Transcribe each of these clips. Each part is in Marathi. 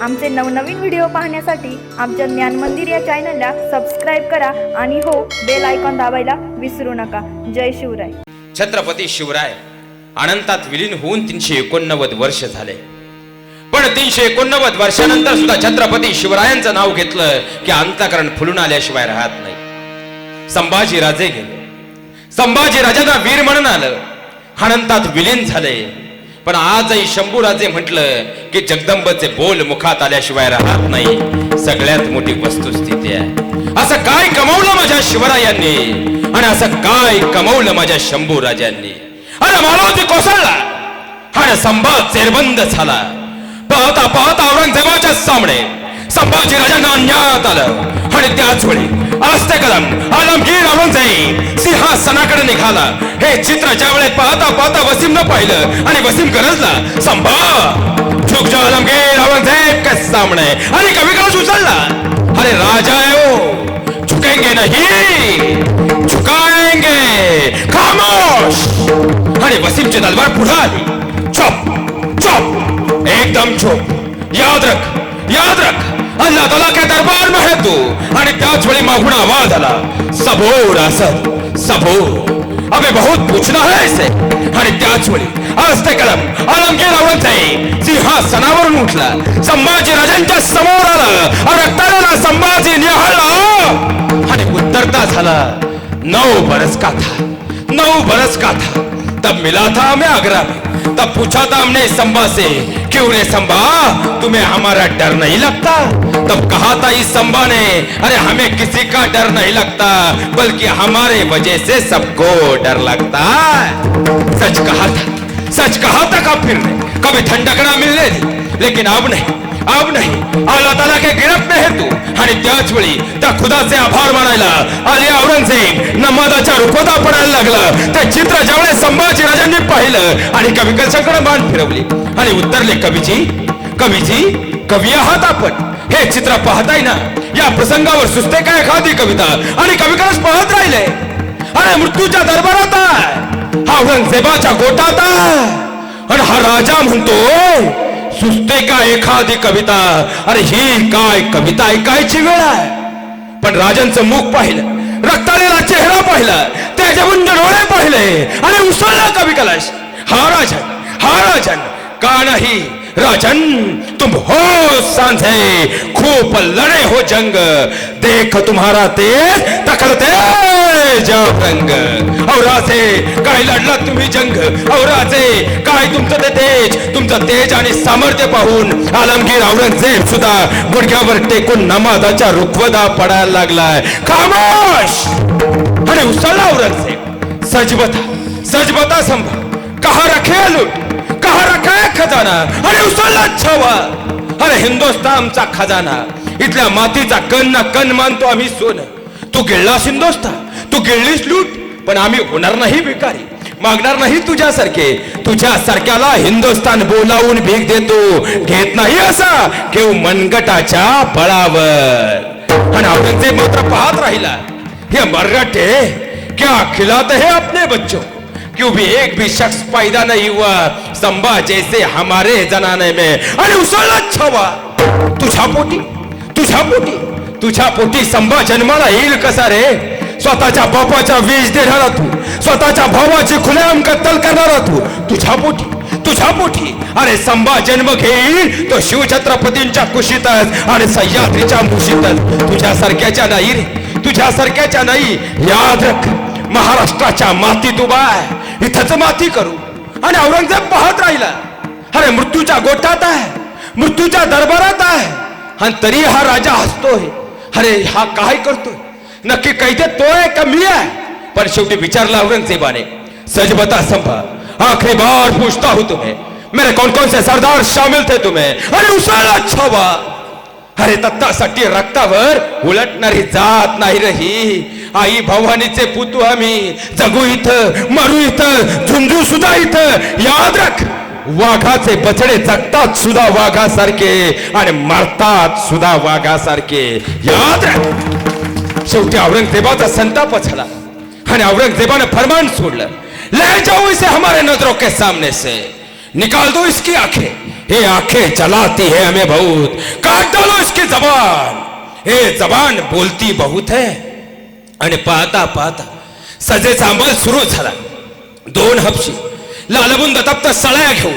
आमचे नवनवीन व्हिडिओ पाहण्यासाठी आमच्या ज्ञान मंदिर या चॅनलला सबस्क्राईब करा आणि हो बेल आयकॉन दाबायला विसरू नका. जय शिवराय. छत्रपती शिवराय अनंतात विलीन होऊन तीनशे एकोणनव्वद वर्ष झाले. पण तीनशे एकोणनव्वद वर्षानंतर सुद्धा छत्रपती शिवरायांचं नाव घेतलं की अंतकरण फुलून आल्याशिवाय राहत नाही. संभाजी राजे गेले. संभाजी राजांना वीर म्हणून आलं. अनंतात विलीन झाले. पण आजही शंभूराजे म्हटलं की जगदंबचे बोल मुखात आल्याशिवाय राहत नाही. सगळ्यात मोठी वस्तुस्थिती आहे. असं काय कमवलं माझ्या शिवरायांनी? आणि असं काय कमवलं माझ्या शंभू राजांनी अरे मानवती कोसळला. आणि संभाज चेरबंद झाला. पाहता पाहता औरंगजेबाच्या सामने संभाजी राजांना अन्यायात आलं. आणि त्याच वेळी आस्ते कदम. आलमगीर औरंगजेब सिंहासनाकडे निघाला. हे चित्र ज्या वेळेत पाहता पाहता वसीम न पाहिलं आणि वसीम गरजला संभा झुक जा आलमगीर औरंगजेब का सामने. आणि कवी उचलला अरे राजा है वो हो, झुकेंगे नहीं झुकाएंगे खामोश. आणि वसीमची तलवार पुढे आली. चोप चोप. एकदम चोप. याद रख याद रख. अल्लाह ताला के दरबार में है तू। आणि त्याच वेळी मागून आवाज आला सबोर असद सबोर। अबे बहुत पूछना है इसे। आणि त्याच वेळी आस्ते कलम आलमगीर औरंगजेब सिंहासनावरून उठला संभाजी राजांच्या समोर आला आणि रक्ताला संभाजी निहाळला। आणि उत्तरता झाला नऊ बरस का था नौ बरस का था तब मिला था हमें आगरा में तब पूछा था हमने संभा से क्यों रे संभा तुम्हें हमारा डर नहीं लगता? तब कहा था इस संभा ने, अरे, हमें किसी का डर नहीं लगता, बल्कि हमारे वजह से सबको डर लगता सच कहा था, सच कहा था कब फिर कभी ठंडकड़ा मिलने दी, लेकिन अब नहीं। अब नाही अल्लाह ताला के गिरफ्त में है तू। आणि त्याच वेळी त्या खुदाचे आभार मानायला आली औरंगजेब नमाजाच्या रुखवता पडायला लागला। ते चित्र ज्यावेळेस संभाजी राजांनी पाहिलं। आणि कवी कशाकडे मान फिरवली। आणि उत्तरले कवीजी कवीजी कवी आहात आपण हे चित्र पाहताय ना या प्रसंगावर सुचते काय एखादी कविता? आणि कविकरच पाहत राहिले। अरे मृत्यूच्या दरबारात आहे हा औरंगजेबाच्या गोटात आणि हा राजा म्हणतो सुचते का एखादी कविता? अरे ही काय कविता ऐकायची वेळ आहे? पण राजांचं मुख पाहिलं रक्तालेला चेहरा पाहिला त्याच्याबुंज डोळे पाहिले आणि उसळला कवी कलाश. हा राजन हा राजन का नाही? राजन तुम हो सांझे खूप लढे हो जंग. देख तुम्हारा तेज तकलते जाओ रंग औ काय लढला तुम्ही जंग? औ काय तुमचं ते तेज तुमचं तेज आणि सामर्थ्य पाहून आलमगीर औरंगजेब सुद्धा गुडघ्यावर टेकून नमाजाच्या रुखवदा पडायला लागलाय. खामोश! आणि उसळला औरंगजेब. सजबता सजबता संभा कहा रखेल लूट कहा रखा खजाना? अरे उसळला छवा. अरे हिंदुस्तानचा खजाना. इथल्या मातीचा कण ना कण मानतो आम्ही सोनं. तू गिळलास हिंदुस्तान तू गिळलीस लूट पण आम्ही होणार नाही भिकारी. मागणार नाही तुझ्यासारखे. तुझ्या सारख्याला हिंदुस्तान बोलावून भीक देतो. घेत नाही असा. घेऊ मनगटाच्या बळावर आणि औरंगजेब मात्र पाहत राहिला. हे मराठे क्या खिलाते है अपने बच्चों? क्यों भी एक भी शख्स पैदा नहीं हुआ? संभा जैसे हमारे जनाने में। अरे उसळला छवा तुझ्या पोटी तुझ्या पोटी तुझ्या पोटी संभा जन्माला येईल कसा रे? स्वतःच्या बापाच्या वीज देणारा तू. स्वतःच्या भावाची खुलेआम कत्तल करणारा तू. तुझ्या पोटी तुझ्या पोटी. अरे संभा जन्म घेईल तो शिवछत्रपतींच्या कुशीतच आणि सह्याद्रीच्या मुशीतच. तुझ्यासारख्याच्या नाही रे. तुझ्यासारख्याच्या नाही. याद रख. महाराष्ट्राच्या मातीत उभा आहे. इथंच माती करू. आणि औरंगजेब पाहत राहिला. अरे मृत्यूच्या गोठात आहे. मृत्यूच्या दरबारात आहे. आणि तरी हा राजा हसतोय. अरे हा काय करतोय? नक्की कैदेत तो आहे का मी आहे? पण शेवटी विचारला औरंगजेबाने सच बता संभा आखिरी बार पूछता हूं तुम्हें। मेरे कौन कौन से सरदार शामिल थे तुम्हें? अरे उसाला छवा। अरे तत्तासाठी रक्तावर उलटणारी जात नाही रही। आई भवानीचे पुतू आम्ही जगू इथं मरू इथं झुंजू सुद्धा इथं। याद रख वाघाचे बछडे जगतात सुद्धा वाघासारखे आणि मरतात सुद्धा वाघासारखे। याद रख। शेवटी औरंगजेबाचा संताप झाला. आणि औरंगजेबानं फरमान सोडलं. ले जाओ इसे हमारे नजरों के सामने से. निकाल दो इसकी आंखें. ये आंखें जलाती है हमें बहुत. काट डालो इसकी जबान. हे जबान बोलती बहुत है. आणि पाहता पाहता सजेचा अंमल सुरू झाला. दोन हपशी. लालबुंद तप्त सळ्या घेऊन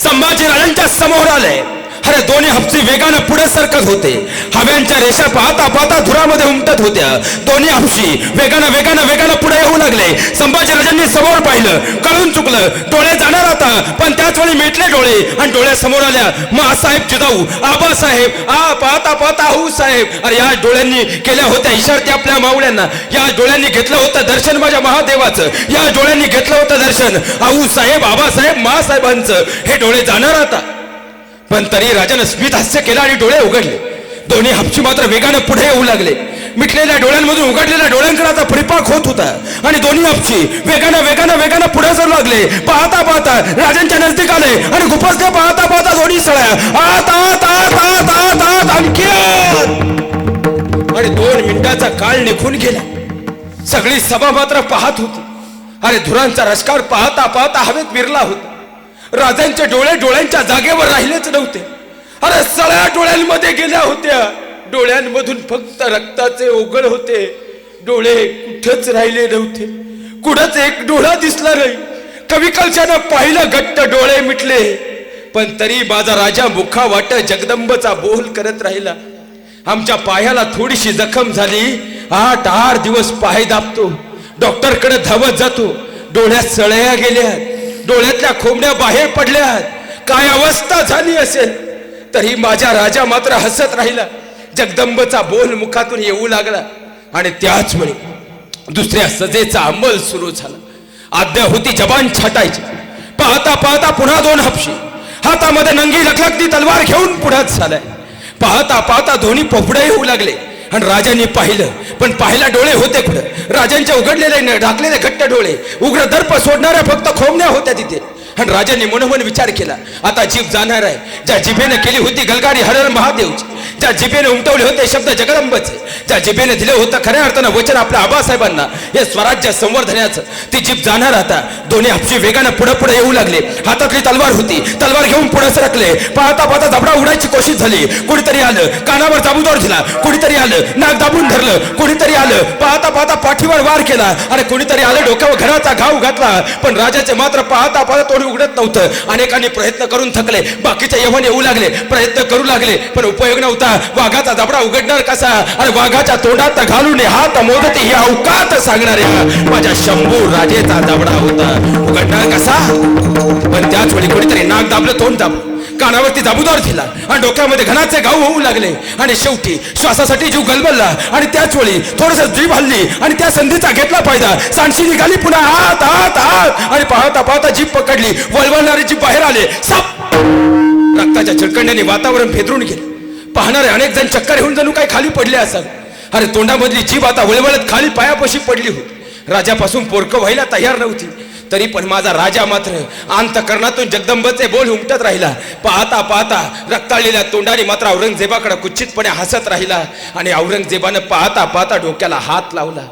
संभाजी राजांच्या समोर आले. अरे दोन्ही हप्ती वेगानं पुढे सरकत होते. हव्यांच्या रेषा पाहता पाहता धुरामध्ये उमटत होत्या. दोन्ही हपशी वेगानं वेगानं वेगानं पुढे येऊ लागले. संभाजी राजांनी समोर पाहिलं. कळून चुकलं. डोळे जाणार आता. पण त्याच वेळी मिटले डोळे. आणि डोळ्यासमोर आल्या. महासाहेब जिजाऊ आबासाहेब आ पाहता पाहता हऊ साहेब. अरे या डोळ्यांनी केल्या होत्या इशारती आपल्या मावळ्यांना या डोळ्यांनी घेतलं होतं दर्शन माझ्या महादेवाचं. या डोळ्यांनी घेतलं होतं दर्शन. आऊ साहेब आबासाहेब महासाहेबांचं हे डोळे जाणार आता. पण तरी राजानं स्मित हास्य केलं आणि डोळे उघडले. दोन्ही हपशी मात्र वेगानं पुढे येऊ लागले. मिटलेल्या डोळ्यांमधून उघडलेल्या डोळ्यांकडे आता परिपाक होत होता. आणि दोन्ही हपशी वेगानं वेगानं वेगानं पुढे जाऊ लागले. पाहता पाहता राजांच्या नजदीक आले आणि गुपसले पाहता पाहता दोन्ही सळ्या. आत आत आत आत आत आत आणखी आणि दोन मिनिटाचा काळ निघून गेला. सगळी सभा मात्र पाहत होती. अरे धुरांचा रसकार पाहता पाहता हवेत विरला होता. राजांचे डोळे डोळ्यांच्या जागेवर राहिलेच नव्हते. अरे सगळ्या डोळ्यांमध्ये गेल्या होत्या. डोळ्यांमधून फक्त रक्ताचे ओघळ होते. डोळे कुठेच राहिले नव्हते. कुठच एक डोळा दिसला नाही. कवी कलशानं पाहिलं घट्ट डोळे मिटले. पण तरी माझा राजा मुखा वाट जगदंबचा बोल करत राहिला. आमच्या पायाला थोडीशी जखम झाली. आठ आठ दिवस पाय दाबतो. डॉक्टरकडे धावत जातो. डोळ्यात सळया गेल्या. डोळ्यातल्या खोबड्या बाहेर पडल्या काय अवस्था झाली असेल? तरी माझ्या राजा मात्र हसत राहिला. जगदंबचा बोल मुखातून येऊ लागला. आणि त्याच वेळी दुसऱ्या सजेचा अंमल सुरू झाला. आद्या होती जबान छाटायची. पाहता पाहता पुन्हा दोन हपशी. हातामध्ये नंगी लखलखती तलवार घेऊन पुढात झालाय. पाहता पाहता दोन्ही पोपडे होऊ लागले. आणि राजांनी पाहिलं. पण पाहायला डोळे होते कुठं? राजांच्या उघडलेले ढाकलेले घट्ट डोळे उग्र दर्प सोडणाऱ्या फक्त खोमण्या होत्या तिथे. आणि राजांनी मनोमन विचार केला आता जीभ जाणार आहे. ज्या जिभेने केली होती गलगाडी हरण महादेवची. ज्या जिभेने उमटवले होते शब्द जगदंबचे ज्या जिभेने दिले होतं खऱ्या अर्थानं वचन आपल्या आबासाहेबांना हे स्वराज्य संवर्धनाचं ती जीभ जाणार आता. दोन्ही हापशी वेगानं पुढे पुढे येऊ लागले. हातातली तलवार होती. तलवार घेऊन पुढे सरकले. पाहता पाहता जबडा उडायची कोशिश झाली. कुणीतरी आलं. कानावर जाबूदोर दिला. कुणीतरी आलं. नाक दाबून धरलं. कुणीतरी आलं. पाहता पाहता पाठीवर वार केला. आणि कुणीतरी आलं डोक्यावर घराचा घाव घातला. पण राजाचे मात्र पाहता पाहता तोंड उघडत नव्हतं. अनेकांनी प्रयत्न करून थकले. बाकीचे यवन येऊ लागले. प्रयत्न करू लागले. पण उपयोग नव्हता. वाघाचा जबडा उघडणार कसा? आणि वाघाच्या तोंडात घालून हात मोदते ही अवकात सांगणाऱ्या माझ्या शंभू राजेचा जबडा होता. उघडणार कसा? पण त्याच वेळी कोणीतरी नाक दाबलं तोंड दाबलं कानावरती जाबूदार दिला आणि डोक्यामध्ये घनाचे गाव होऊ लागले. आणि शेवटी श्वासासाठी जीव गलबलला आणि त्याच वेळी थोडस जीव हल्ली आणि त्या संधीचा घेतला फायदा. सांडशी निघाली पुन्हा आत आत आत आणि पाहता पाहता जीभ पकडली. वळवळणारी जीप बाहेर आले. साप! रक्ताच्या चिळकंड्याने वातावरण फेदरून गेले. पाहणारे अनेक जण चक्कर येऊन जणू काही खाली पडले असत अरे तोंडामधली जीभ आता वळवळत खाली पायापाशी पडली होती. राजापासून पोरकं व्हायला तयार नव्हती. तरी पण माझा राजा मात्र अंतकरणातून जगदंबचे बोल उमटत राहिला. पाहता पाहता रक्ताळलेल्या तोंडाने मात्र औरंगजेबाकडे कुच्छितपणे हसत राहिला आणि औरंगजेबानं पाहता पाहता डोक्याला हात लावला.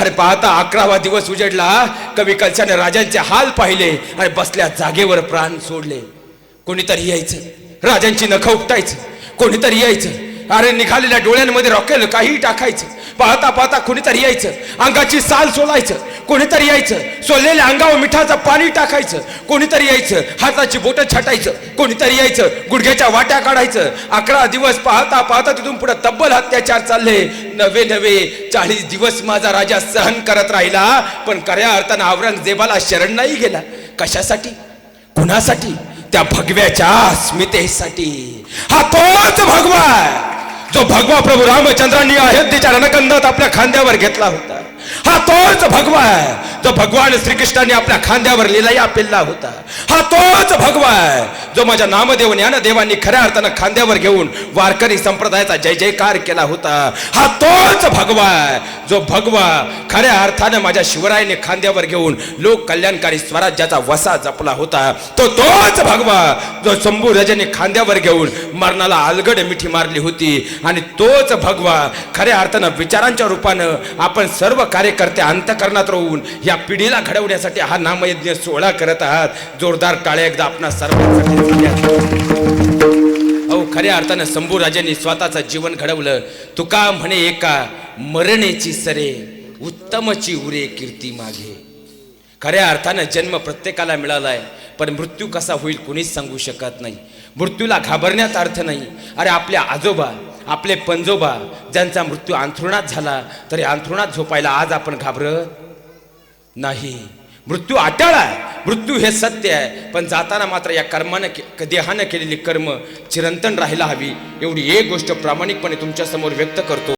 अरे पाहता अकरावा दिवस उजडला कवी कलशाने राजांचे हाल पाहिले आणि बसल्या जागेवर प्राण सोडले. कोणीतरी यायचं. राजांची नखं उपटायचं. कोणीतरी यायचं. अरे निघालेल्या डोळ्यांमध्ये रॉकेल काही टाकायचं. पाहता पाहता कोणीतरी यायचं. अंगाची साल सोलायचं. कोणीतरी यायचं. सोललेल्या अंगावर मिठाचं पाणी टाकायचं. कोणीतरी यायचं. हाताची बोटं छाटायचं. कोणीतरी यायचं. गुडघ्याच्या वाट्या काढायचं. अकरा दिवस पाहता पाहता तिथून पुढे तब्बल अत्याचार चालले. नवे नवे चाळीस दिवस माझा राजा सहन करत राहिला. पण खऱ्या अर्थानं औरंगजेबाला शरण नाही गेला. कशासाठी? कुणासाठी? त्या भगव्याच्या स्मितेसाठी. हा तोच भगवा जो भगवा प्रभू रामचंद्रांनी अयोध्येच्या रणकंदात आपल्या खांद्यावर घेतला होता. हा तोच भगवा आहे जो भगवान श्रीकृष्णाने आपल्या खांद्यावर लिलया पेलला होता. हा तोच भगवा आहे जो माझ्या नामदेव ज्ञानदेवांनी खऱ्या अर्थानं खांद्यावर घेऊन वारकरी संप्रदायाचा जय जयकार केला होता. हा तोच भगवा जो भगवा खऱ्या अर्थानं माझ्या शिवरायाने खांद्यावर घेऊन लोक कल्याणकारी स्वराज्याचा वसा जपला होता तो तोच भगवा जो शंभू राजाने खांद्यावर घेऊन मरणाला अलगड मिठी मारली होती. आणि तोच भगवा खऱ्या अर्थानं विचारांच्या रूपानं आपण सर्व कार्यकर्ते अंतकरणात राहून या पिढीला घडवण्यासाठी हा नामयज्ञ सोहळा करत आहात. जोरदार टाळ्या एकदा आपण सर्वांसाठी अहो खऱ्या अर्थानं शंभू राजांनी स्वतःचं जीवन घडवलं. तुका म्हणे एका मरणेची सरे उत्तमची उरे कीर्ती मागे. खऱ्या अर्थानं जन्म प्रत्येकाला मिळाला आहे पण मृत्यू कसा होईल कोणीच सांगू शकत नाही. मृत्यूला घाबरण्यात अर्थ नाही. अरे आपल्या आजोबा आपले पंजोबा ज्यांचा मृत्यू अंथरुणात झाला तरी अंथरुणात झोपायला आज आपण घाबरत नाही. मृत्यू अटळ आहे. मृत्यू हे सत्य आहे. पण जाताना मात्र या कर्मानं के- देहानं केलेली कर्म चिरंतन राहायला हवी एवढी एक गोष्ट प्रामाणिकपणे तुमच्यासमोर व्यक्त करतो.